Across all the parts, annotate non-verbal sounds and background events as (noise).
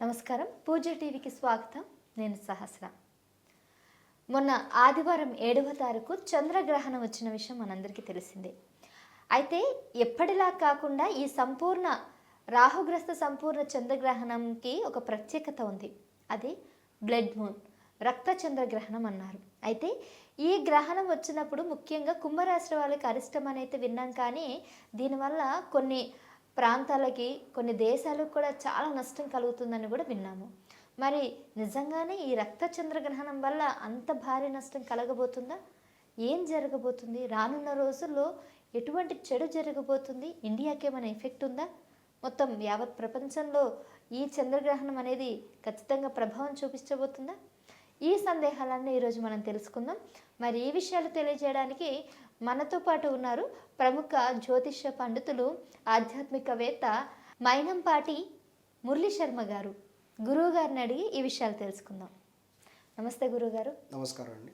నమస్కారం. పూజ టీవీకి స్వాగతం. నేను సహస్ర. మొన్న ఆదివారం ఏడవ తారీఖు చంద్రగ్రహణం వచ్చిన విషయం మనందరికీ తెలిసిందే. అయితే ఎప్పటిలా కాకుండా ఈ సంపూర్ణ రాహుగ్రస్త సంపూర్ణ చంద్రగ్రహణంకి ఒక ప్రత్యేకత ఉంది. అది బ్లడ్ మూన్ రక్త చంద్రగ్రహణం అన్నారు. అయితే ఈ గ్రహణం వచ్చినప్పుడు ముఖ్యంగా కుంభరాశి వాళ్ళకి అరిష్టం అనేది విన్నాం కానీ దీనివల్ల కొన్ని ప్రాంతాలకి కొన్ని దేశాలకు కూడా చాలా నష్టం కలుగుతుందని కూడా విన్నాము. మరి నిజంగానే ఈ రక్త చంద్రగ్రహణం వల్ల అంత భారీ నష్టం కలగబోతుందా? ఏం జరగబోతుంది? రానున్న రోజుల్లో ఎటువంటి చెడు జరగబోతుంది? ఇండియాకి ఏమైనా ఎఫెక్ట్ ఉందా? మొత్తం యావత్ ప్రపంచంలో ఈ చంద్రగ్రహణం అనేది ఖచ్చితంగా ప్రభావం చూపించబోతుందా? ఈ సందేహాలన్నీ ఈరోజు మనం తెలుసుకుందాం. మరి ఈ విషయాలు తెలియజేయడానికి మనతో పాటు ఉన్నారు ప్రముఖ జ్యోతిష్య పండితులు ఆధ్యాత్మికవేత్త మైనంపాటి మురళీ శర్మ గారు. గురువు గారిని అడిగి ఈ విషయాలు తెలుసుకుందాం. నమస్తే గురుగారు నమస్కారం అండి.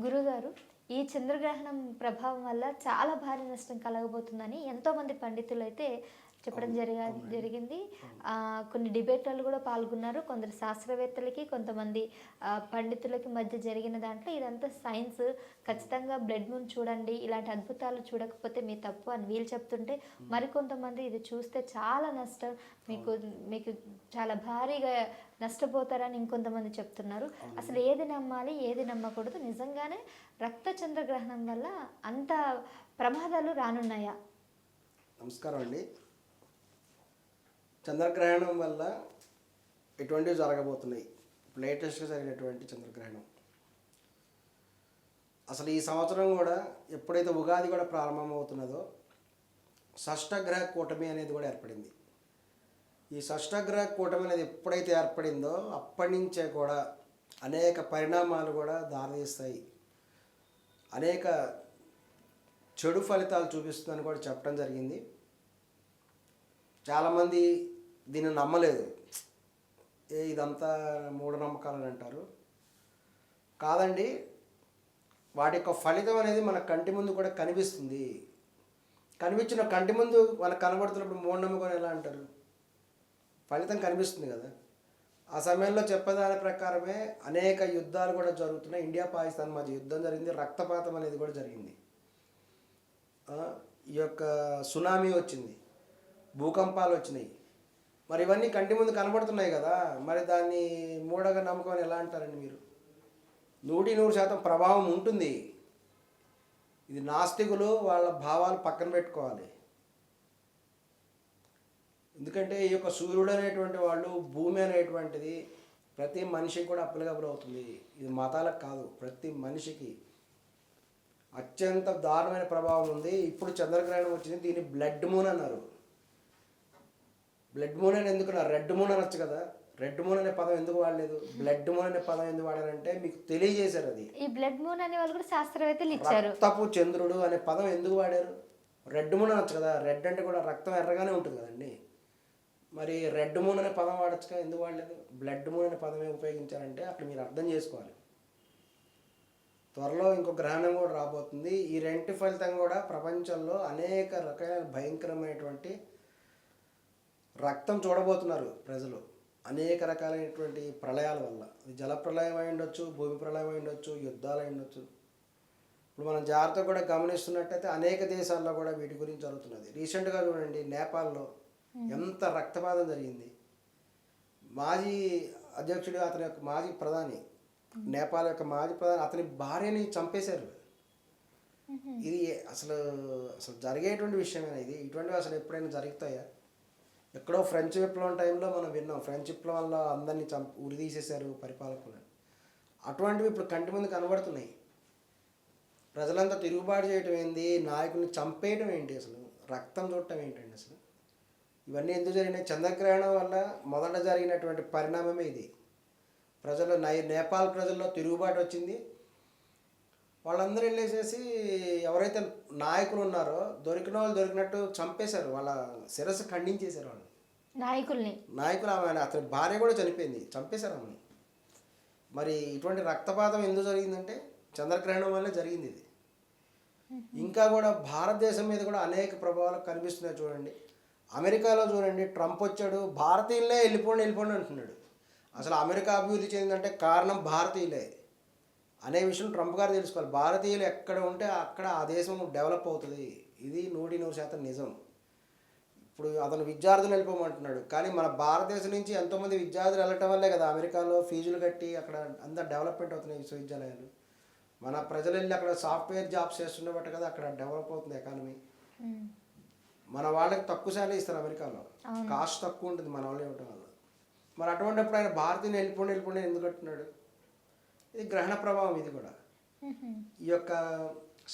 గురుగారు ఈ చంద్రగ్రహణం ప్రభావం వల్ల చాలా భారీ నష్టం కలగబోతుందని ఎంతోమంది పండితులు అయితే చెప్పడం జరిగా జరిగింది. కొన్ని డిబేట్లలో కూడా పాల్గొన్నారు. కొందరు శాస్త్రవేత్తలకి కొంతమంది పండితులకి మధ్య జరిగిన దాంట్లో ఇదంతా సైన్స్. ఖచ్చితంగా బ్లడ్ మూన్ చూడండి. ఇలాంటి అద్భుతాలు చూడకపోతే మీ తప్పు అని వీళ్ళు చెప్తుంటే మరికొంతమంది ఇది చూస్తే చాలా నష్టం. మీకు మీకు చాలా భారీగా నష్టపోతారని ఇంకొంతమంది చెప్తున్నారు. అసలు ఏది నమ్మాలి ఏది నమ్మకూడదు. నిజంగానే రక్త చంద్రగ్రహణం వల్ల అంత ప్రమాదాలు రానున్నాయా? నమస్కారం అండి. చంద్రగ్రహణం వల్ల ఎటువంటివి జరగబోతున్నాయి. లేటెస్ట్గా జరిగినటువంటి చంద్రగ్రహణం. అసలు ఈ సంవత్సరం కూడా ఎప్పుడైతే ఉగాది కూడా ప్రారంభమవుతున్నదో షష్టగ్రహ కూటమి అనేది కూడా ఏర్పడింది. ఈ షష్టగ్రహ కూటమి అనేది ఎప్పుడైతే ఏర్పడిందో అప్పటి నుంచే కూడా అనేక పరిణామాలు కూడా దారితీస్తాయి. అనేక చెడు ఫలితాలు చూపిస్తుందని కూడా చెప్పడం జరిగింది. చాలామంది దీన్ని నమ్మలేదు. ఏ ఇదంతా మూఢనమ్మకాలు అని అంటారు. కాదండి వాటి యొక్క ఫలితం అనేది మన కంటి ముందు కూడా కనిపిస్తుంది. కనిపించిన కంటి ముందు మనకు కనబడుతున్నప్పుడు మూఢనమ్మకం ఎలా అంటారు? ఫలితం కనిపిస్తుంది కదా. ఆ సమయంలో చెప్పేదాని ప్రకారమే అనేక యుద్ధాలు కూడా జరుగుతున్నాయి. ఇండియా పాకిస్తాన్ మధ్య యుద్ధం జరిగింది. రక్తపాతం అనేది కూడా జరిగింది. ఈ యొక్క సునామీ వచ్చింది. భూకంపాలు వచ్చినాయి. మరి ఇవన్నీ కంటి ముందు కనబడుతున్నాయి కదా మరి దాన్ని మూఢగా నమ్మకం అని ఎలా అంటారండి మీరు? నూటి నూరు శాతం ప్రభావం ఉంటుంది. ఇది నాస్తికులు వాళ్ళ భావాలు పక్కన పెట్టుకోవాలి. ఎందుకంటే ఈ యొక్క సూర్యుడు అనేటువంటి వాళ్ళు భూమి అనేటువంటిది ప్రతి మనిషికి కూడా అప్పలికబుల్ అవుతుంది. ఇది మతాలకు కాదు ప్రతి మనిషికి అత్యంత దారుణమైన ప్రభావం ఉంది. ఇప్పుడు చంద్రగ్రహణం వచ్చింది దీన్ని బ్లడ్ మూన్ అన్నారు. బ్లడ్ మూన్ అని ఎందుకు రెడ్ మూన్ అనొచ్చు కదా. రెడ్ మూన్ అనే పదం ఎందుకు వాడలేదు? బ్లడ్ మూన్ అనే పదం ఎందుకు వాడారంటే మీకు తెలియజేశారు అది. ఈ బ్లడ్ మూన్ అనే వాళ్ళు కూడా శాస్త్రవేత్తలు ఇచ్చారు రక్తపు చంద్రుడు అనే పదం ఎందుకు వాడారు? రెడ్ మూన్ అనొచ్చు కదా. రెడ్ అంటే కూడా రక్తం ఎర్రగానే ఉంటుంది కదండి. మరి రెడ్ మూన్ అనే పదం వాడచ్చు కదా ఎందుకు వాడలేదు? బ్లడ్ మూన్ అనే పదమే ఉపయోగించారంటే అక్కడ మీరు అర్థం చేసుకోవాలి. త్వరలో ఇంకో గ్రహణం కూడా రాబోతుంది. ఈ రెంటి ఫలితం కూడా ప్రపంచంలో అనేక రకాలైన భయంకరమైనటువంటి రక్తం చూడబోతున్నారు ప్రజలు. అనేక రకాలైనటువంటి ప్రళయాల వల్ల. జల ప్రళయం అయి ఉండొచ్చు భూమి ప్రళయం అయి ఉండొచ్చు యుద్ధాలు అయి ఉండొచ్చు. ఇప్పుడు మనం జాగ్రత్తగా కూడా గమనిస్తున్నట్టయితే అనేక దేశాల్లో కూడా వీటి గురించి జరుగుతున్నది. రీసెంట్గా చూడండి నేపాల్లో ఎంత రక్తపాతం జరిగింది. మాజీ అధ్యక్షుడు అతని యొక్క మాజీ ప్రధాని నేపాల్ యొక్క మాజీ ప్రధాని అతని భార్యని చంపేశారు. ఇది అసలు అసలు జరిగేటువంటి విషయమేనా ఇది? ఇటువంటివి అసలు ఎప్పుడైనా జరుగుతాయా? ఎక్కడో ఫ్రెంచ్ విప్లవం టైంలో మనం విన్నాం. ఫ్రెంచ్ విప్లవంలో అందరినీ చంప ఉరి తీసేశారు పరిపాలకులు. అటువంటివి ఇప్పుడు కంటి ముందు కనబడుతున్నాయి. ప్రజలంతా తిరుగుబాటు చేయటం ఏంది? నాయకుల్ని చంపేయటం ఏంటి అసలు? రక్తం చూడటం ఏంటండి అసలు? ఇవన్నీ ఎందుకు జరిగినాయి? చంద్రగ్రహణం వల్ల మొదట జరిగినటువంటి పరిణామమే ఇది. ప్రజలు నై నేపాల్ ప్రజల్లో తిరుగుబాటు వచ్చింది. వాళ్ళందరూ వెళ్ళేసేసి ఎవరైతే నాయకులు ఉన్నారో దొరికిన వాళ్ళు దొరికినట్టు చంపేశారు. వాళ్ళ శిరస్సు ఖండించేశారు వాళ్ళు. నాయకుల్ని? నాయకులు ఆమె అతని భార్య కూడా చనిపోయింది. చంపేశారు ఆమెని. మరి ఇటువంటి రక్తపాతం ఎందుకు జరిగిందంటే చంద్రగ్రహణం వల్లే జరిగింది ఇది. ఇంకా కూడా భారతదేశం మీద కూడా అనేక ప్రభావాలు కనిపిస్తున్నాయి చూడండి. అమెరికాలో చూడండి ట్రంప్ వచ్చాడు భారతీయులనే వెళ్ళిపోండి వెళ్ళిపోండి అంటున్నాడు. అసలు అమెరికా అభివృద్ధి చెందిందంటే కారణం భారతీయులే. అనే విషయం ట్రంప్ గారు తెలుసుకోవాలి. భారతీయులు ఎక్కడ ఉంటే అక్కడ ఆ దేశం డెవలప్ అవుతుంది. ఇది నూటి నూరు శాతం నిజం. ఇప్పుడు అతను విద్యార్థులు వెళ్ళిపోమంటున్నాడు. కానీ మన భారతదేశం నుంచి ఎంతోమంది విద్యార్థులు వెళ్ళటం వల్లే కదా అమెరికాలో ఫీజులు కట్టి అక్కడ అంతా డెవలప్మెంట్ అవుతున్నాయి విశ్వవిద్యాలయాలు. మన ప్రజలు వెళ్ళి అక్కడ సాఫ్ట్వేర్ జాబ్స్ చేస్తుండబట్ట కదా అక్కడ డెవలప్ అవుతుంది ఎకానమీ. మన వాళ్ళకి తక్కువ శాలరీ ఇస్తారు అమెరికాలో. కాస్ట్ తక్కువ ఉంటుంది మన వాళ్ళు ఇవ్వటం వల్ల. మరి అటువంటిప్పుడు ఆయన భారతీయుని వెళ్ళిపోండి వెళ్ళిపోండి ఎందుకు అంటున్నాడు? ఇది గ్రహణ ప్రభావం ఇది కూడా. ఈ యొక్క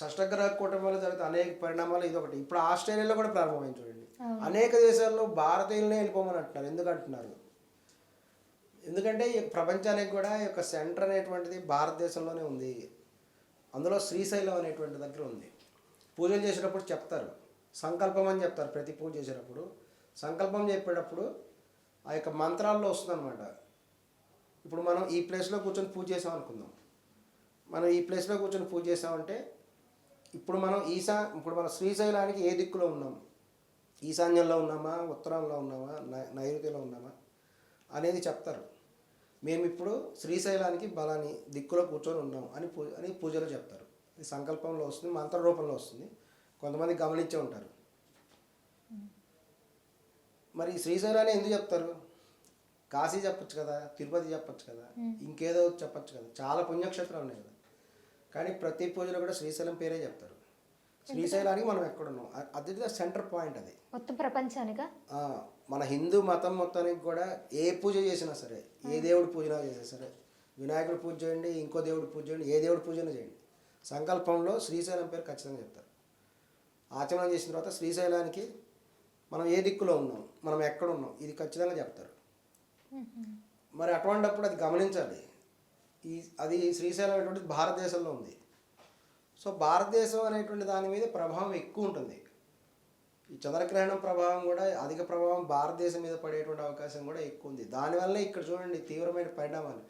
షష్టగ్రహ కూటమి వల్ల జరుగుతున్న అనేక పరిణామాలు ఇది ఒకటి. ఇప్పుడు ఆస్ట్రేలియాలో కూడా ప్రారంభమైంది చూడండి. అనేక దేశాల్లో భారతీయులనే వెళ్ళిపోమని అంటున్నారు. ఎందుకు అంటున్నారు ఎందుకంటే ఈ ప్రపంచానికి కూడా ఈ యొక్క సెంటర్ అనేటువంటిది భారతదేశంలోనే ఉంది. అందులో శ్రీశైలం అనేటువంటి దగ్గర ఉంది. పూజలు చేసేటప్పుడు చెప్తారు. సంకల్పం అని చెప్తారు ప్రతి పూజ చేసేటప్పుడు. సంకల్పం చెప్పేటప్పుడు ఆ యొక్క మంత్రాల్లో వస్తుందన్నమాట. ఇప్పుడు మనం ఈ ప్లేస్లో కూర్చొని పూజ చేసాం అనుకుందాం. మనం ఈ ప్లేస్లో కూర్చొని పూజ చేసామంటే ఇప్పుడు మనం ఈశా ఇప్పుడు మనం శ్రీశైలానికి ఏ దిక్కులో ఉన్నాం? ఈశాన్యంలో ఉన్నామా? ఉత్తరంలో ఉన్నామా? నై- నైరుతిలో ఉన్నామా? అనేది చెప్తారు. మేము ఇప్పుడు శ్రీశైలానికి బలాని దిక్కులో కూర్చొని ఉన్నాం అని పూ అని పూజలో చెప్తారు. ఇది సంకల్పంలో వస్తుంది మంత్ర రూపంలో వస్తుంది. కొంతమంది గమనించే ఉంటారు. మరి శ్రీశైలాన్ని ఎందుకు చెప్తారు? కాశీ చెప్పొచ్చు కదా తిరుపతి చెప్పొచ్చు కదా ఇంకేదో చెప్పొచ్చు కదా. చాలా పుణ్యక్షేత్రాలు ఉన్నాయి కదా. కానీ ప్రతి పూజలో కూడా శ్రీశైలం పేరే చెప్తారు. శ్రీశైలానికి మనం ఎక్కడున్నాం? అది సెంటర్ పాయింట్ అది. మొత్తం ప్రపంచానిగా ఆ, మన హిందూ మతం మొత్తానికి కూడా ఏ పూజ చేసినా సరే ఏ దేవుడి పూజనా చేసినా సరే వినాయకుడి పూజ చేయండి ఇంకో దేవుడి పూజ చేయండి ఏ దేవుడి పూజన చేయండి. సంకల్పంలో శ్రీశైలం పేరు ఖచ్చితంగా చెప్తారు. ఆచరణ చేసిన తర్వాత శ్రీశైలానికి మనం ఏ దిక్కులో ఉన్నాం మనం ఎక్కడ ఉన్నాం ఇది ఖచ్చితంగా చెప్తారు. మరి అటువంటిప్పుడు అది గమనించాలి. ఈ అది శ్రీశైలం అనేటువంటిది భారతదేశంలో ఉంది. సో భారతదేశం అనేటువంటి దాని మీద ప్రభావం ఎక్కువ ఉంటుంది. ఈ చంద్రగ్రహణం ప్రభావం కూడా అధిక ప్రభావం భారతదేశం మీద పడేటువంటి అవకాశం కూడా ఎక్కువ ఉంది. దానివల్ల ఇక్కడ చూడండి తీవ్రమైన పరిణామాలు.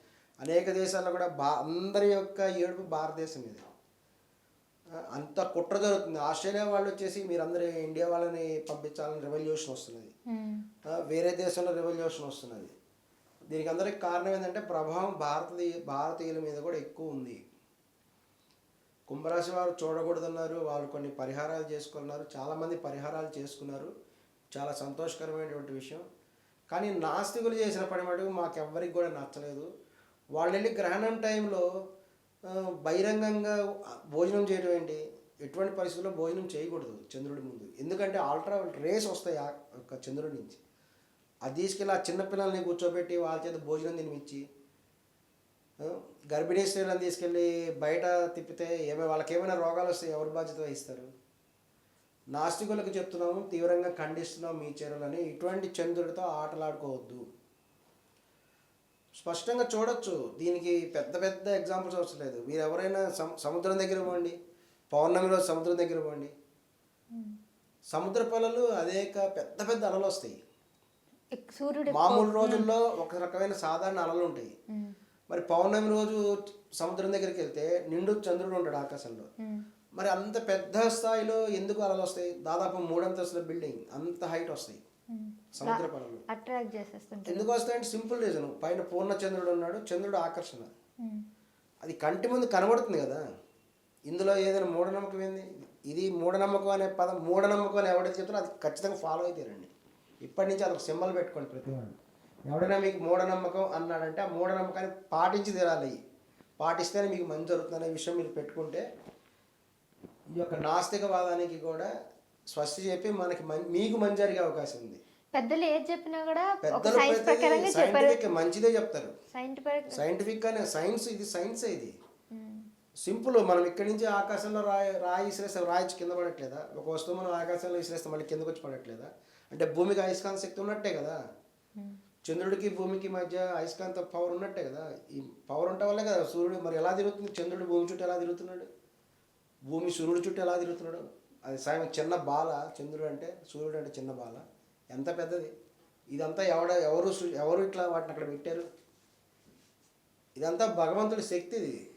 అనేక దేశాల్లో కూడా బా అందరి యొక్క ఏడుపు భారతదేశం మీద. అంత కుట్ర జరుగుతుంది. ఆస్ట్రేలియా వాళ్ళు వచ్చేసి మీరందరూ ఇండియా వాళ్ళని పంపించాలని రెవల్యూషన్ వస్తున్నది. వేరే దేశంలో రెవల్యూషన్ వస్తున్నది. దీనికి అందరికి కారణం ఏంటంటే ప్రభావం భారతీయ భారతీయుల మీద కూడా ఎక్కువ ఉంది. కుంభరాశి వారు చూడకూడదన్నారు వాళ్ళు కొన్ని పరిహారాలు చేసుకున్నారు చాలామంది పరిహారాలు చేసుకున్నారు. చాలా సంతోషకరమైనటువంటి విషయం. కానీ నాస్తికులు చేసిన పని మటుకు మాకెవ్వరికి కూడా నచ్చలేదు. వాళ్ళు వెళ్ళి గ్రహణం టైంలో బహిరంగంగా భోజనం చేయడం ఏంటి? ఎటువంటి పరిస్థితుల్లో భోజనం చేయకూడదు చంద్రుడి ముందు. ఎందుకంటే అల్ట్రా రేస్ వస్తాయి ఆ యొక్క చంద్రుడి నుంచి. అది తీసుకెళ్ళి ఆ చిన్నపిల్లల్ని కూర్చోబెట్టి వాళ్ళ చేత భోజనం తినిపించి గర్భిణీ స్త్రీలను తీసుకెళ్ళి బయట తిప్పితే ఏమైనా వాళ్ళకి ఏమైనా రోగాలు వస్తే ఎవరు బాధ్యత వహిస్తారు? నాస్తికులకు చెప్తున్నాము తీవ్రంగా ఖండిస్తున్నాం మీ చర్యలని. ఇటువంటి చంద్రుడితో ఆటలాడుకోవద్దు. స్పష్టంగా చూడొచ్చు దీనికి పెద్ద పెద్ద ఎగ్జాంపుల్స్ అవసరం లేదు. మీరు ఎవరైనా సము- సముద్రం దగ్గర పోండి పౌర్ణమి రోజు సముద్రం దగ్గర పోండి. సముద్ర పొలలు అనేక పెద్ద పెద్ద అలలు వస్తాయి. సూర్యుడు మామూలు రోజుల్లో ఒక రకమైన సాధారణ అలలు ఉంటాయి. మరి పౌర్ణమి రోజు సముద్రం దగ్గరికి వెళ్తే నిండు చంద్రుడు ఉంటాడు ఆకాశంలో. మరి అంత పెద్ద స్థాయిలో ఎందుకు అలలు వస్తాయి? దాదాపు మూడంతస్తుల బిల్డింగ్ అంత హైట్ వస్తాయి. సముద్ర అట్రాక్ట్ చేసేస్తుంటారు. ఎందుకు వస్తాయంటే సింపుల్ రీజన్ పైన పూర్ణ చంద్రుడు ఉన్నాడు చంద్రుడు ఆకర్షణ. అది కంటి ముందు కనబడుతుంది కదా. ఇందులో ఏదైనా మూఢనమ్మకం ఏంది? ఇది మూఢనమ్మకం అనే పదం మూఢనమ్మకం అని ఎవడైతే చెప్తారో అది ఖచ్చితంగా ఫాలో అవుతారండి ఇప్పటి నుంచి అదొక సింబల్ పెట్టుకోండి ప్రతి వాళ్ళు ఎవడైనా మీకు మూఢనమ్మకం అన్నాడంటే ఆ మూఢనమ్మకాన్ని పాటించి తీరాలి. పాటిస్తేనే మీకు మంచి జరుగుతుంది అనే విషయం మీరు పెట్టుకుంటే ఈ యొక్క నాస్తికవాదానికి కూడా స్వస్తి చెప్పి మనకి మీకు మంచి జరిగే అవకాశం ఉంది. పెద్దలు ఏది చెప్పినా కూడా సైంటిఫిక్ మంచిదే చెప్తారు. సైంటిఫిక్ అనే సైన్స్ ఇది సైన్స్ ఇది. సింపుల్ మనం ఇక్కడి నుంచి ఆకాశంలో రాయి రాయి విసిరేస్తాం రాయి కింద పడట్లేదా? ఒక వస్తువు మనం ఆకాశంలో విసిరేస్తాం మళ్ళీ కిందకు వచ్చి పడట్లేదా? అంటే భూమికి అయస్కాంత శక్తి ఉన్నట్టే కదా. చంద్రుడికి భూమికి మధ్య అయస్కాంత పవర్ ఉన్నట్టే కదా. ఈ పవర్ ఉండటం వల్లే కదా సూర్యుడు మరి ఎలా తిరుగుతుంది? చంద్రుడు భూమి చుట్టూ ఎలా తిరుగుతున్నాడు? భూమి సూర్యుడు చుట్టూ ఎలా తిరుగుతున్నాడు? అది సాయం చిన్న బాల చంద్రుడు అంటే సూర్యుడు అంటే చిన్న బాల. ఎంత పెద్దది? ఇదంతా ఎవడ ఎవరు ఎవరు ఇట్లా వాటిని అక్కడ పెట్టారు? ఇదంతా భగవంతుడి శక్తి ఇది.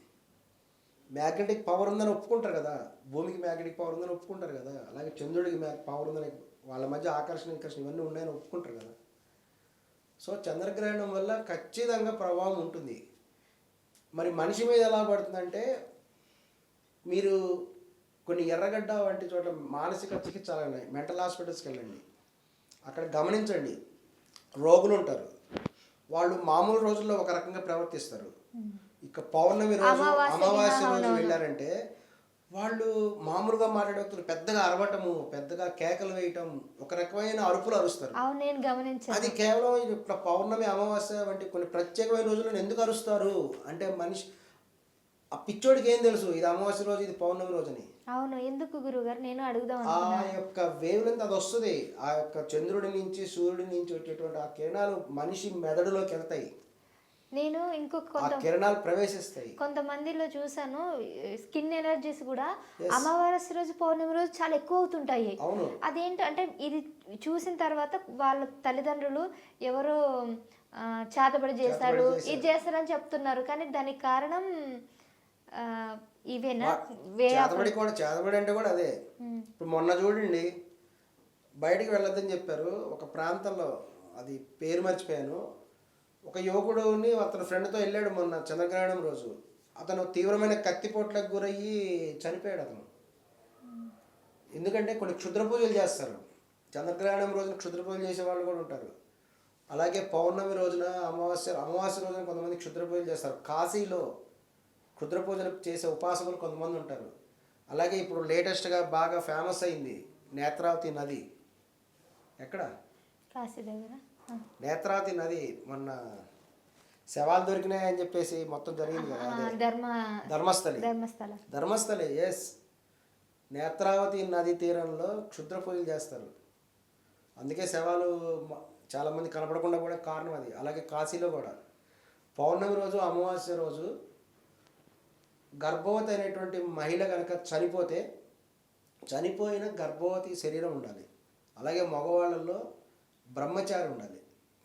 మ్యాగ్నెటిక్ పవర్ ఉందని ఒప్పుకుంటారు కదా. భూమికి మ్యాగ్నెటిక్ పవర్ ఉందని ఒప్పుకుంటారు కదా. అలాగే చంద్రుడికి మ్యాగ్ పవర్ ఉందని వాళ్ళ మధ్య ఆకర్షణ వికర్షణ ఇవన్నీ ఉన్నాయని ఒప్పుకుంటారు కదా. సో చంద్రగ్రహణం వల్ల ఖచ్చితంగా ప్రభావం ఉంటుంది. మరి మనిషి మీద ఎలా పడుతుందంటే మీరు కొన్ని ఎర్రగడ్డ వంటి చోట్ల మానసిక చికిత్సలు ఉన్నాయి మెంటల్ హాస్పిటల్స్కి వెళ్ళండి. అక్కడ గమనించండి. రోగులు ఉంటారు. వాళ్ళు మామూలు రోజుల్లో ఒక రకంగా ప్రవర్తిస్తారు. ఇక పౌర్ణమి రోజు అమావాస్య రోజు. వెళ్ళారంటే వాళ్ళు మామూలుగా మాట్లాడే వ్యక్తులు పెద్దగా అరవటము పెద్దగా కేకలు వేయటం ఒక రకమైన అరుపులు అరుస్తారు. అవును నేను గమనించాను. అది కేవలం ఇప్పుడు పౌర్ణమి అమావాస్య వంటి కొన్ని ప్రత్యేకమైన రోజులను ఎందుకు అరుస్తారు? అంటే మనిషి ఆ పిచ్చోడికి ఏం తెలుసు? ఇది అమావాస్య రోజు ఇది పౌర్ణమి రోజు అని. అవును ఎందుకు గురుగారు నేను అడుగుదాం ఆ యొక్క వేవ్ లెంత్ అది వస్తుంది. ఆ యొక్క చంద్రుడి నుంచి సూర్యుడి నుంచి వచ్చేటువంటి ఆ కిరణాలు మనిషి మెదడులోకి వెళ్తాయి. నేను ఇంకొక కొంత కిరణాలు ప్రవేశిస్తాయి. కొంతమందిలో చూసాను స్కిన్ ఎలర్జీస్ కూడా. అమావాస్య రోజు పౌర్ణమి రోజు చాలా ఎక్కువ అవుతుంటాయి. అదేంటంటే ఇది చూసిన తర్వాత వాళ్ళ తల్లిదండ్రులు ఎవరో చేతబడి చేశారు. ఇది చేస్తారని చెప్తున్నారు. కానీ దానికి కారణం ఇవేనా? చేతబడి కూడా చేతబడి అంటే కూడా అదే. ఇప్పుడు మొన్న చూడండి బయటికి వెళ్ళొద్దని చెప్పారు. ఒక ప్రాంతంలో అది పేరు మర్చిపోయాను. ఒక యువకుడుని అతని ఫ్రెండ్తో వెళ్ళాడు మొన్న చంద్రగ్రహణం రోజు. అతను తీవ్రమైన కత్తిపోట్లకు గురయ్యి చనిపోయాడు అతను. ఎందుకంటే కొన్ని క్షుద్ర పూజలు చేస్తారు. చంద్రగ్రహణం రోజున క్షుద్ర పూజలు చేసే వాళ్ళు కూడా ఉంటారు. అలాగే పౌర్ణమి రోజున అమావాస్య అమావాస్య రోజున కొంతమంది క్షుద్ర పూజలు చేస్తారు. కాశీలో క్షుద్ర పూజలు చేసే ఉపాసకులు కొంతమంది ఉంటారు. అలాగే ఇప్పుడు లేటెస్ట్గా బాగా ఫేమస్ అయింది నేత్రావతి నది. ఎక్కడ? కాశీ దగ్గర. నేత్రావతి నది మొన్న శవాలు దొరికినాయని చెప్పేసి మొత్తం జరిగింది కదా ధర్మ ధర్మస్థలి. ధర్మస్థల. ధర్మస్థలే ఎస్ నేత్రావతి నది తీరంలో క్షుద్ర పూజలు చేస్తారు. అందుకే శవాలు చాలామంది కనపడకుండా కూడా కారణం అది. అలాగే కాశీలో కూడా. పౌర్ణమి రోజు అమావాస్య రోజు గర్భవతి అయినటువంటి మహిళ కనుక చనిపోతే చనిపోయిన గర్భవతి శరీరం ఉండాలి. అలాగే మగవాళ్ళల్లో బ్రహ్మచారి ఉండాలి.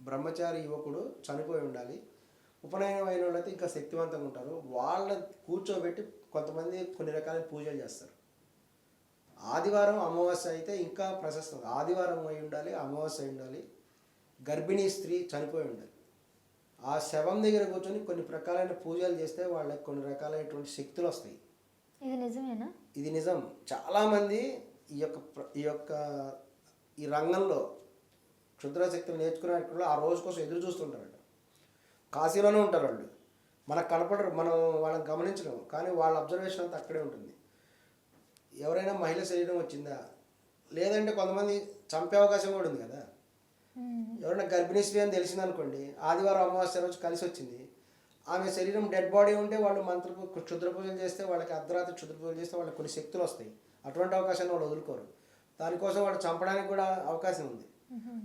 బ్రహ్మచారి యువకుడు చనిపోయి ఉండాలి. ఉపనయనం అయిన వాళ్ళైతే ఇంకా శక్తివంతంగా ఉంటారు. వాళ్ళ కూర్చోబెట్టి కొంతమంది కొన్ని రకాల పూజలు చేస్తారు. ఆదివారం అమావాస్య అయితే ఇంకా ప్రశస్తం. ఆదివారం అయి ఉండాలి అమావాస్య అయి ఉండాలి. గర్భిణీ స్త్రీ చనిపోయి ఉండాలి. ఆ శవం దగ్గర కూర్చొని కొన్ని రకాలైన పూజలు చేస్తే వాళ్ళకి కొన్ని రకాలైనటువంటి శక్తులు వస్తాయి. ఇది నిజమేనా? ఇది నిజం. చాలామంది ఈ యొక్క ఈ యొక్క ఈ రంగంలో క్షుద్రశక్తులు నేర్చుకునే వాళ్ళు ఆ రోజు కోసం ఎదురు చూస్తుంటారట. కాశీలోనే ఉంటారు వాళ్ళు. మనకు కనపడరు మనం వాళ్ళని గమనించలేము. కానీ వాళ్ళ అబ్జర్వేషన్ అంతా అక్కడే ఉంటుంది. ఎవరైనా మహిళ శరీరం వచ్చిందా? లేదంటే కొంతమంది చంపే అవకాశం కూడా ఉంది కదా. ఎవరైనా గర్భిణీ స్త్రీ అని తెలిసింది అనుకోండి ఆదివారం అమావాస్య రోజు కలిసి వచ్చింది ఆమె శరీరం డెడ్ బాడీ ఉంటే వాళ్ళు మంత్ర క్షుద్ర పూజలు చేస్తే వాళ్ళకి అర్ధరాత్రి క్షుద్ర పూజలు చేస్తే వాళ్ళకి కొన్ని శక్తులు వస్తాయి. అటువంటి అవకాశాన్ని వాళ్ళు వదులుకోరు. దానికోసం వాళ్ళు చంపడానికి కూడా అవకాశం ఉంది.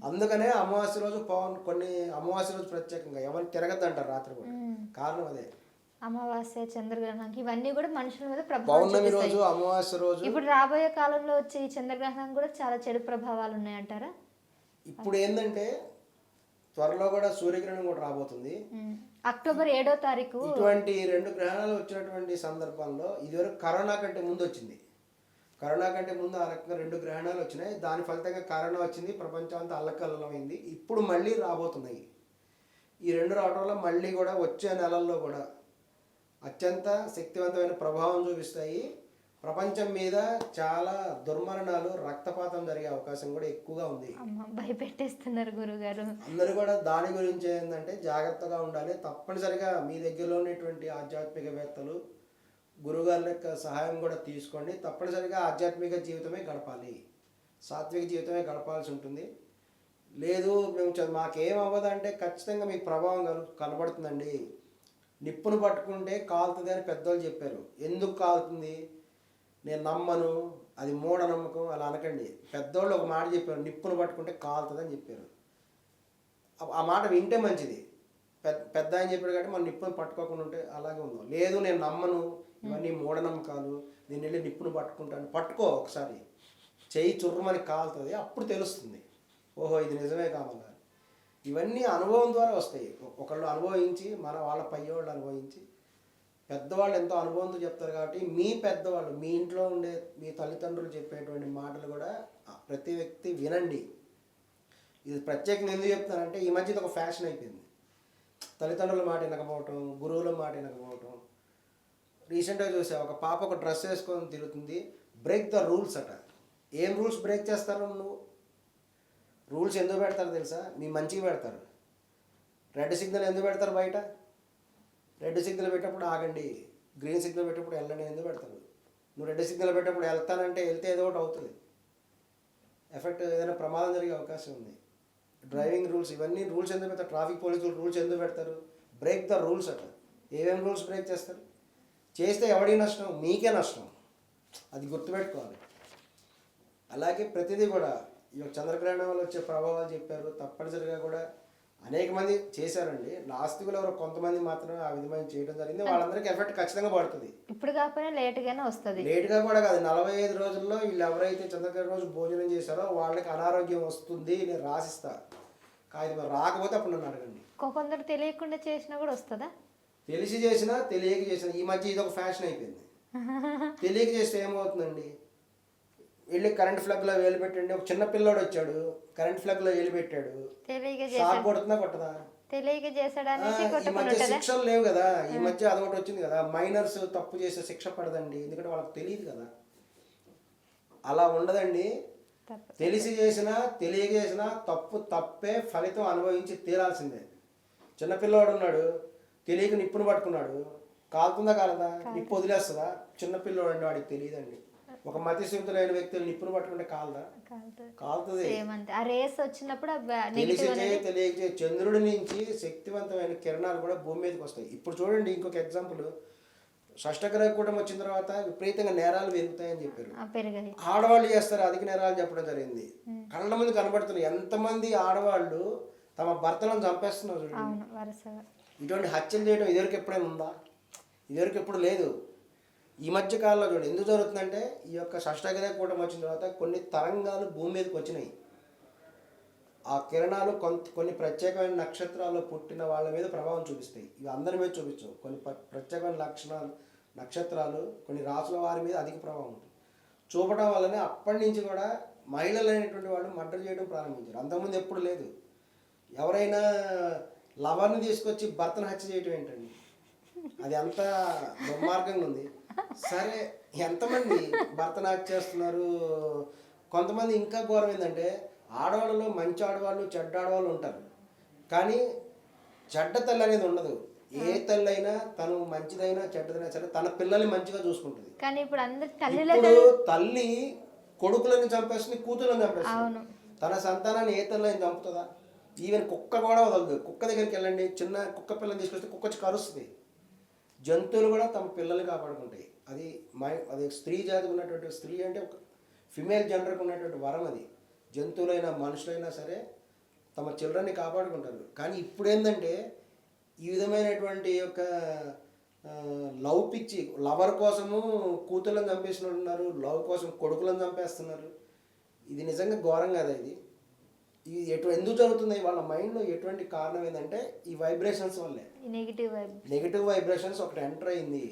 అందుకనే అమావాస్య రోజు పవన్ కొన్ని అమావాస్య రోజు ప్రత్యేకంగా ఎవరు తిరగద్దు అంటారు రాత్రి కూడా. కారణం అదే. అమావాస్య చంద్రగ్రహణం ఇవన్నీ కూడా మనుషుల మీద ప్రభావం రోజు అమావాస్య రోజు. ఇప్పుడు రాబోయే కాలంలో వచ్చే ఈ చంద్రగ్రహణం కూడా చాలా చెడు ప్రభావాలు ఉన్నాయంటారా? ఇప్పుడు ఏంటంటే త్వరలో కూడా సూర్యగ్రహణం కూడా రాబోతుంది. అక్టోబర్ ఏడో తారీఖు ఇటువంటి రెండు గ్రహణాలు వచ్చినటువంటి సందర్భంలో ఇదివరకు కరోనా కంటే ముందు వచ్చింది. కరోనా కంటే ముందు ఆ రకంగా రెండు గ్రహణాలు వచ్చినాయి. దాని ఫలితంగా కరోనా వచ్చింది ప్రపంచం అంతా అల్లకల్లమైంది ఇప్పుడు మళ్ళీ రాబోతున్నాయి. ఈ రెండు రావడం వల్ల మళ్ళీ కూడా వచ్చే నెలల్లో కూడా అత్యంత శక్తివంతమైన ప్రభావం చూపిస్తాయి. ప్రపంచం మీద చాలా దుర్మరణాలు రక్తపాతం జరిగే అవకాశం కూడా ఎక్కువగా ఉంది. భయపెట్టేస్తున్నారు గురుగారు. అందరూ కూడా దాని గురించి ఏంటంటే జాగ్రత్తగా ఉండాలి. తప్పనిసరిగా మీ దగ్గరలో ఉన్నటువంటి ఆధ్యాత్మికవేత్తలు గురుగారి యొక్క సహాయం కూడా తీసుకోండి. తప్పనిసరిగా ఆధ్యాత్మిక జీవితమే గడపాలి. సాత్విక జీవితమే గడపాల్సి ఉంటుంది. లేదు మేము చ- మాకేం అవ్వదంటే ఖచ్చితంగా మీకు ప్రభావం కలు కనబడుతుందండి. నిప్పును పట్టుకుంటే కాలుతుంది అని పెద్దోళ్ళు చెప్పారు. ఎందుకు కాలుతుంది? నేను నమ్మను. అది మూఢనమ్మకం. అలా అనకండి. పెద్దోళ్ళు ఒక మాట చెప్పారు. నిప్పును పట్టుకుంటే కాలుతుంది అని చెప్పారు. ఆ- ఆ మాట వింటే మంచిది. పెద్ద పెద్ద అని చెప్పాడు కాబట్టి మనం నిప్పును పట్టుకోకుండా ఉంటే అలాగే ఉందాం. లేదు నేను నమ్మను. ఇవన్నీ మూఢనమ్మకాలు నేను వెళ్ళి నిప్పును పట్టుకుంటాను. పట్టుకో ఒకసారి. చేయి చుర్రమని కాలుతుంది. అప్పుడు తెలుస్తుంది. ఓహో ఇది నిజమే కావాలా ఇవన్నీ అనుభవం ద్వారా వస్తాయి. ఒకళ్ళు అనుభవించి మన వాళ్ళ పై వాళ్ళు అనుభవించి పెద్దవాళ్ళు ఎంతో అనుభవంతో చెప్తారు కాబట్టి మీ పెద్దవాళ్ళు మీ ఇంట్లో ఉండే మీ తల్లిదండ్రులు చెప్పేటువంటి మాటలు కూడా ప్రతి వ్యక్తి వినండి. ఇది ప్రత్యేకంగా ఎందుకు చెప్తానంటే ఈ మధ్య ఇది ఒక ఫ్యాషన్ అయిపోయింది. తల్లిదండ్రుల మాట వినకపోవటం గురువుల మాట వినకపోవటం రీసెంట్గా చూసా ఒక పాప ఒక డ్రెస్ వేసుకొని తిరుగుతుంది. బ్రేక్ ద రూల్స్ అట. ఏం రూల్స్ బ్రేక్ చేస్తారు నువ్వు? రూల్స్ ఎందుకు పెడతారు తెలుసా? మీ మంచిగా పెడతారు. రెడ్ సిగ్నల్ ఎందుకు పెడతారు బయట? రెడ్ సిగ్నల్ పెట్టేప్పుడు ఆగండి. గ్రీన్ సిగ్నల్ పెట్టేప్పుడు వెళ్ళండి ఎందుకు పెడతారు? నువ్వు రెడ్ సిగ్నల్ పెట్టేప్పుడు వెళ్తానంటే వెళ్తే ఏదో ఒకటి అవుతుంది. ఎఫెక్ట్ ఏదైనా ప్రమాదం జరిగే అవకాశం ఉంది. డ్రైవింగ్ రూల్స్ ఇవన్నీ రూల్స్ ఎందుకు పెడతారు? ట్రాఫిక్ పోలీసులు రూల్స్ ఎందుకు పెడతారు? బ్రేక్ ద రూల్స్ అట. ఏమేమి రూల్స్ బ్రేక్ చేస్తారు? చేస్తే ఎవడి నష్టం? మీకే నష్టం. అది గుర్తుపెట్టుకోవాలి. అలాగే ప్రతిదీ కూడా ఈ చంద్రగ్రహణం వల్ల వచ్చే ప్రభావాలు చెప్పారు. తప్పనిసరిగా కూడా అనేక మంది చేశారండి. నాస్తికులు ఎవరో కొంతమంది మాత్రమే ఆ విధమైన చేయడం జరిగింది. వాళ్ళందరికీ ఎఫెక్ట్ ఖచ్చితంగా పడుతుంది. ఇప్పుడు కాకపోయినా లేట్గానే వస్తుంది. లేట్గా కూడా కాదు. నలభై ఐదు రోజుల్లో వీళ్ళు ఎవరైతే చంద్రగ్రహణ రోజు భోజనం చేశారో వాళ్ళకి అనారోగ్యం వస్తుంది నేను రాసిస్తా. కాగితం రాకపోతే అప్పుడు నన్ను అడగండి. కొందరు తెలియకుండా చేసినా కూడా వస్తుందా? తెలిసి చేసినా తెలియక చేసినా ఈ మధ్య ఇది ఒక ఫ్యాషన్ అయిపోయింది. (laughs) తెలియక చేస్తే ఏమవుతుందండి? వెళ్ళి కరెంట్ ఫ్లగ్లో వేలు పెట్టండి. ఒక చిన్న పిల్లోడు వచ్చాడు. కరెంట్ ఫ్లగ్లో వేలు పెట్టాడు. షాక్ కొడుతుందా కొట్టదా? తెలియక ఈ మధ్య శిక్షలు లేవు కదా. ఈ మధ్య అదొకటి వచ్చింది కదా. మైనర్స్ తప్పు చేస్తే శిక్ష పడదండి. ఎందుకంటే వాళ్ళకి తెలియదు కదా. అలా ఉండదండి. తెలిసి చేసినా తెలియక చేసినా తప్పు తప్పే ఫలితం అనుభవించి తీరాల్సిందే. చిన్నపిల్లవాడు ఉన్నాడు. తెలియక నిప్పును పట్టుకున్నాడు. కాలుతుందా కాలదా? నిప్పు వదిలేస్తుందా? చిన్నపిల్లవాడు అండి వాడికి తెలియదండి. ఒక మతిస్థితులైన వ్యక్తులు నిప్పును పట్టుకుంటే కాలదా? కాలుతుంది. ఆ రేస్ వచ్చినప్పుడు తెలిసి తెలియక చంద్రుడి నుంచి శక్తివంతమైన కిరణాలు కూడా భూమి మీదకి వస్తాయి. ఇప్పుడు చూడండి ఇంకొక ఎగ్జాంపుల్. షష్టగ్రహ కూటమి వచ్చిన తర్వాత విపరీతంగా నేరాలు పెరుగుతాయని చెప్పారు. ఆడవాళ్ళు చేస్తారు అధిక నేరాలు చెప్పడం జరిగింది. కళ్ళ ముందు కనబడుతున్నాయి. ఎంతమంది ఆడవాళ్ళు తమ భర్తలను చంపేస్తున్నారు చూడండి. ఇటువంటి హత్యలు చేయడం ఇదివరకు ఎప్పుడైనా ఉందా? ఇదివరకు ఎప్పుడు లేదు. ఈ మధ్య కాలంలో చూడండి ఎందుకు జరుగుతుందంటే ఈ యొక్క షష్టగ్రహ కూటమి వచ్చిన తర్వాత కొన్ని తరంగాలు భూమి మీదకి వచ్చినాయి. ఆ కిరణాలు కొంత కొన్ని ప్రత్యేకమైన నక్షత్రాల్లో పుట్టిన వాళ్ళ మీద ప్రభావం చూపిస్తాయి. ఇవి అందరి మీద చూపించవు. కొన్ని ప్రత్యేకమైన లక్షణాలు నక్షత్రాలు కొన్ని రాసుల వారి మీద అధిక ప్రభావం ఉంటుంది. చూపడం వల్లనే అప్పటి నుంచి కూడా మహిళలు అనేటువంటి వాళ్ళు మర్డర్ చేయడం ప్రారంభించారు. అంతకుముందు ఎప్పుడు లేదు. ఎవరైనా లవర్ని తీసుకొచ్చి భర్తను హత్య చేయటం ఏంటండి? అది అంత దుర్మార్గంగా ఉంది. సరే ఎంతమంది భర్తను హత్య చేస్తున్నారు? కొంతమంది ఇంకా ఘోరం ఏంటంటే ఆడవాళ్ళలో మంచి ఆడవాళ్ళు చెడ్డ ఆడవాళ్ళు ఉంటారు. కానీ చెడ్డ తల్లి అనేది ఉండదు. ఏ తల్లి అయినా తను మంచిదైనా చెడ్డదైనా సరే తన పిల్లల్ని మంచిగా చూసుకుంటుంది. కానీ ఇప్పుడు అందరు తల్లి కొడుకులను చంపేస్తుంది కూతుర్లను చంపేస్తుంది. తన సంతానాన్ని ఏ తల్లి అయినా చంపుతుందా? ఈవెన్ కుక్క కూడా వదలదు. కుక్క దగ్గరికి వెళ్ళండి చిన్న కుక్క పిల్లని తీసుకొస్తే కుక్క వచ్చి కరుస్తుంది. జంతువులు కూడా తమ పిల్లల్ని కాపాడుకుంటాయి. అది మై అది స్త్రీ జాతికి ఉన్నటువంటి స్త్రీ అంటే ఒక ఫిమేల్ జెండర్కి ఉన్నటువంటి వరం అది. జంతువులైనా మనుషులైనా సరే తమ చిల్డ్రన్ని కాపాడుకుంటారు. కానీ ఇప్పుడు ఏంటంటే ఈ విధమైనటువంటి యొక్క లవ్ పిచ్చి లవర్ కోసము కూతుర్లను చంపేసిన ఉన్నారు లవ్ కోసం కొడుకులను చంపేస్తున్నారు. ఇది నిజంగా ఘోరం కదా ఇది. ఇది ఎటు ఎందుకు జరుగుతుంది వాళ్ళ మైండ్లో ఎటువంటి కారణం ఏంటంటే ఈ వైబ్రేషన్స్ వల్లే. నెగిటివ్ నెగిటివ్ వైబ్రేషన్స్ ఒకటి ఎంటర్ అయింది.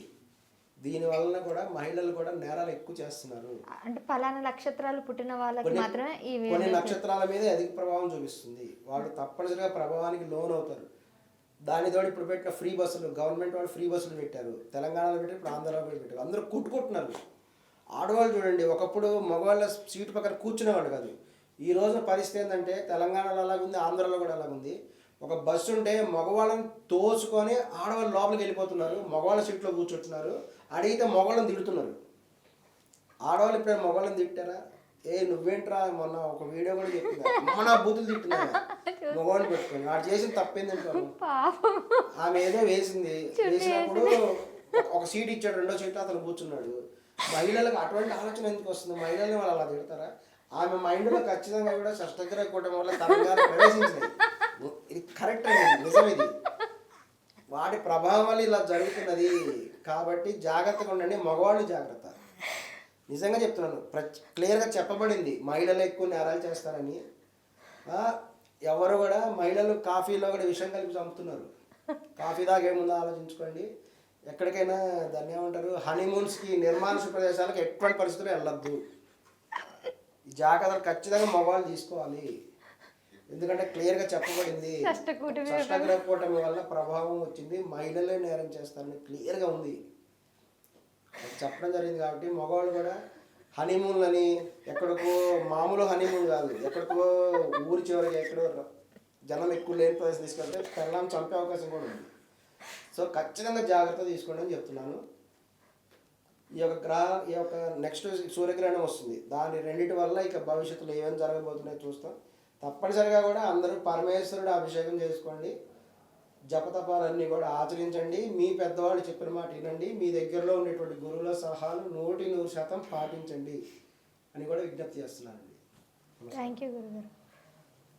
దీని వలన కూడా మహిళలు కూడా నేరాలు ఎక్కువ చేస్తున్నారు. అంటే పలానా నక్షత్రాలు పుట్టిన వాళ్ళకి మాత్రమే ఈ కొన్ని నక్షత్రాల మీద అధిక ప్రభావం చూపిస్తుంది. వాళ్ళు తప్పనిసరిగా ప్రభావానికి లోన్ అవుతారు దాని తోడు ఇప్పుడు పెట్టిన ఫ్రీ బస్సులు గవర్నమెంట్ వాళ్ళు ఫ్రీ బస్సులు పెట్టారు. తెలంగాణలో పెట్టి ఇప్పుడు ఆంధ్రాలో పెట్టారు. అందరూ కుట్టుకుంటున్నారు. ఆడవాళ్ళు చూడండి ఒకప్పుడు మగవాళ్ళ సీటు పక్కన కూర్చునేవాళ్ళు కాదు. ఈ రోజున పరిస్థితి ఏంటంటే తెలంగాణలో అలాగుంది ఆంధ్రాలో కూడా అలాగుంది ఒక బస్సు ఉంటే మగవాళ్ళని తోసుకొని ఆడవాళ్ళు లోపలికి వెళ్ళిపోతున్నారు మగవాళ్ళ సీట్లో కూర్చుంటున్నారు అడిగితే మగవాళ్ళని తిడుతున్నారు. ఆడవాళ్ళు ఎప్పుడైనా మగవాళ్ళని తిట్టారా? ఏ నువ్వేంట్రా మొన్న ఒక వీడియో కూడా చెప్పింది అమ్మ నా బూతులు తిట్టినా? మగవాళ్ళు పెట్టుకొని. వాడు చేసిన తప్పేందంటే పాపం. పాపం ఆమె ఏదో వేసింది. వేసినప్పుడు ఒక- సీట్ ఇచ్చాడు రెండో సీట్ అతను కూర్చున్నాడు. మహిళలకు అటువంటి ఆలోచన ఎందుకు వస్తుంది? మహిళల్ని వాళ్ళు అలా తిడతారా? ఆమె మైండ్లో ఖచ్చితంగా కూడా షష్టగ్రహ కూటమి వల్ల తరంగాలు ప్రవేశించినాయి. ఇది కరెక్ట్ అండి నిజం ఇది. వాటి ప్రభావం వల్ల ఇలా జరుగుతున్నది కాబట్టి జాగ్రత్తగా ఉండండి మగవాళ్ళు జాగ్రత్త. నిజంగా చెప్తున్నాను క్లియర్గా చెప్పబడింది మహిళలు ఎక్కువ నేరాలు చేస్తారని. ఎవరు కూడా మహిళలు కాఫీలో కూడా విషం కలిపి చంపుతున్నారు. కాఫీ దాగేముందో ఆలోచించుకోండి. ఎక్కడికైనా దాన్ని ఏమంటారు హనీమూన్స్కి నిర్మానుష ప్రదేశాలకు ఎటువంటి పరిస్థితులు వెళ్ళొద్దు. ఈ జాగ్రత్తలు ఖచ్చితంగా మొబైల్ తీసుకోవాలి. ఎందుకంటే క్లియర్గా చెప్పబడింది. కూటమి వల్ల ప్రభావం వచ్చింది. మహిళలే నేరం చేస్తారని క్లియర్గా ఉంది. చెప్పడం జరిగింది కాబట్టి మగవాళ్ళు కూడా హనీమూన్ అని ఎక్కడికో మామూలు హనీమూన్ కాదు. ఎక్కడికో ఊరి చివరికి ఎక్కడో జనం ఎక్కువ లేని ప్రదేశం తీసుకెళ్తే పెళ్ళాం చంపే అవకాశం కూడా ఉంది. సో ఖచ్చితంగా జాగ్రత్త తీసుకోండి అని చెప్తున్నాను. ఈ యొక్క గ్రహ ఈ యొక్క నెక్స్ట్ సూర్యగ్రహణం వస్తుంది. దాని రెండింటి వల్ల ఇక భవిష్యత్తులో ఏమేమి జరగబోతున్నాయో చూస్తాం. తప్పనిసరిగా కూడా అందరూ పరమేశ్వరుడు అభిషేకం చేసుకోండి. జపతపాలన్నీ కూడా ఆచరించండి. మీ పెద్దవాళ్ళు చెప్పిన మాట వినండి. మీ దగ్గరలో ఉండేటువంటి గురువుల సలహాలు నూటి నూరు శాతం పాటించండి అని కూడా విజ్ఞప్తి చేస్తున్నానండి. థ్యాంక్ యూ గురుగారు.